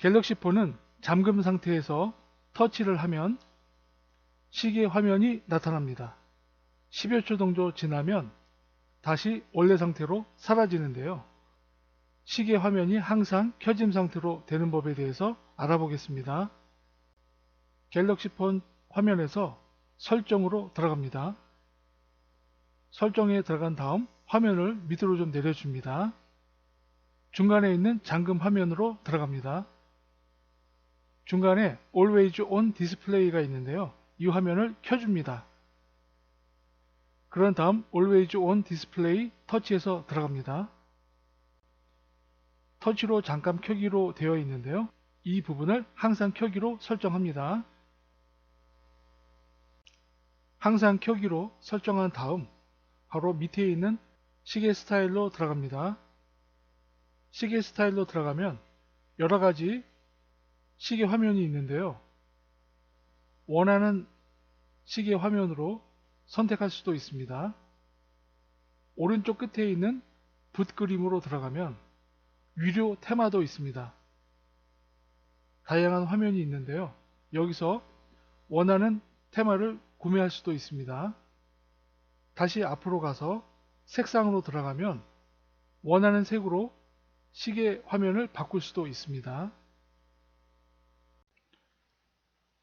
갤럭시 폰은 잠금 상태에서 터치를 하면 시계 화면이 나타납니다. 10여 초 정도 지나면 다시 원래 상태로 사라지는데요. 시계 화면이 항상 켜짐 상태로 되는 법에 대해서 알아보겠습니다. 갤럭시 폰 화면에서 설정으로 들어갑니다. 설정에 들어간 다음 화면을 밑으로 좀 내려줍니다. 중간에 있는 잠금 화면으로 들어갑니다. 중간에 Always On 디스플레이가 있는데요. 이 화면을 켜줍니다. 그런 다음 Always On 디스플레이 터치해서 들어갑니다. 터치로 잠깐 켜기로 되어 있는데요. 이 부분을 항상 켜기로 설정합니다. 항상 켜기로 설정한 다음 바로 밑에 있는 시계 스타일로 들어갑니다. 시계 스타일로 들어가면 여러가지 시계 화면이 있는데요. 원하는 시계 화면으로 선택할 수도 있습니다. 오른쪽 끝에 있는 붓 그림으로 들어가면 위료 테마도 있습니다. 다양한 화면이 있는데요. 여기서 원하는 테마를 구매할 수도 있습니다. 다시 앞으로 가서 색상으로 들어가면 원하는 색으로 시계 화면을 바꿀 수도 있습니다.